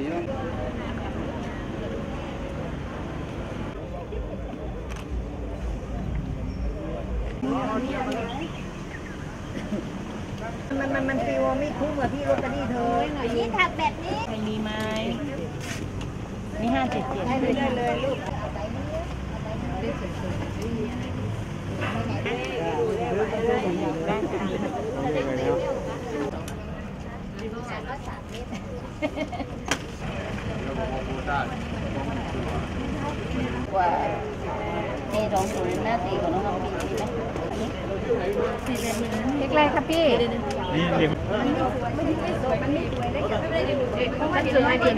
มันมันมันฟิวไม่คุ้มกับที่รถกันนี่เธอนี่ถักแบบนี้ไม่มีไหมนี่ห้าเจ็ดเจ็ดได้เลยได้เลยลูก ว่านี่สองศูนย์หน้าตีของน้องๆมีใช่ไหมเล็กแรกครับพี่นี่เรียงมันสวยดี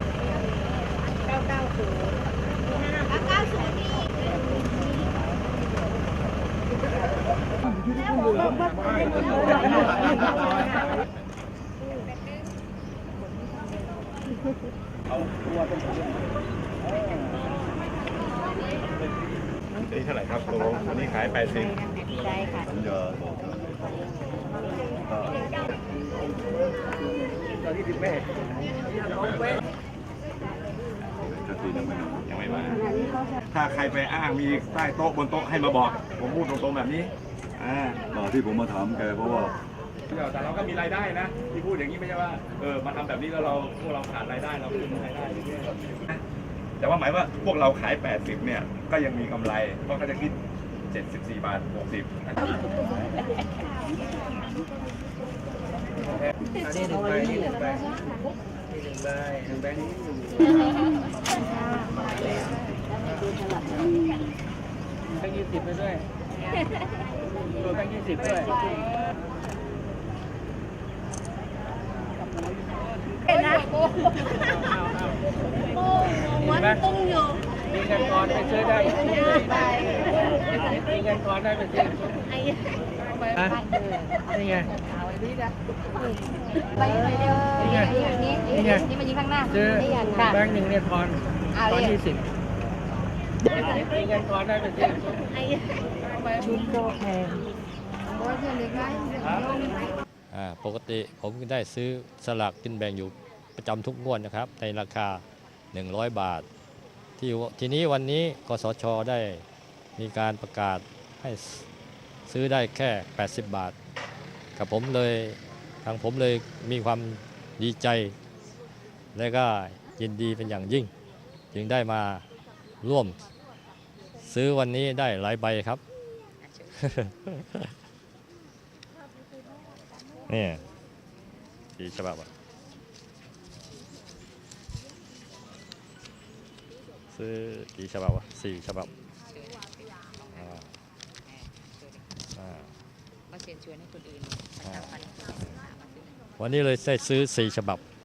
เก้าเก้าศูนย์เก้าศูนย์นี่ นี่เท่าไหร่ครับตกลงอันนี้ขายแปดสิบใช่ค่ะผมจะบอกตอนที่ถึงแม่ยังไม่มา ถ้าใครไปอ้างมีใต้โต๊ะบนโต๊ะให้มาบอก ผมพูดตรงๆแบบนี้อ่าอ่าที่ผมมาถามแกเพราะว่า แต่เราก็มีรายได้นะที่พูดอย่างนี้ไม่ใช่ว่าเออมาทำแบบนี้แล้วเราพวกเราขาดรายได้เราคืนรายได้เรื่อยๆแต่ว่าหมายว่าพวกเราขาย 80 เนี่ยก็ยังมีกำไรเพราะเขาจะคิด 74 บาท60อันนี้หนึ่งใบนี่หนึ่งใบนี่หนึ่งใบหนึ่งใบนี้หนึ่งแบงค์ยี่สิบไปด้วยตัวแบงค์ยี่สิบด้วย เป็นนะมันตุ้งอยู่มีเงินทอนไปซื้อได้มีเงินทอนได้ไปซื้อฮะนี่ไงไปเลยเดียวนี่นี่นี่นี่มายิงข้างหน้าซื้อนี่อย่างค่ะแบงค์หนึ่งเนี่ยทอนทอนยี่สิบมีเงินทอนได้ไปซื้อชุดโตแพงอ่า ปกติผมได้ซื้อสลากกินแบ่งอยู่ประจำทุกงวดนะครับ ในราคา 100 บาท ที่ทีนี้วันนี้กสชได้มีการประกาศให้ซื้อได้แค่ 80 บาทกับผมเลยทางผมเลยมีความดีใจ และก็ยินดีเป็นอย่างยิ่ง จึงได้มาร่วม ซื้อวันนี้ได้หลายใบครับ นี่กี่ฉบับอะซื้อกี่ฉบับวะสี่ฉบับอ่าอ่าก็เชิญชวนให้คนอื่นวันนี้เลยได้ซื้อสี่ฉบับ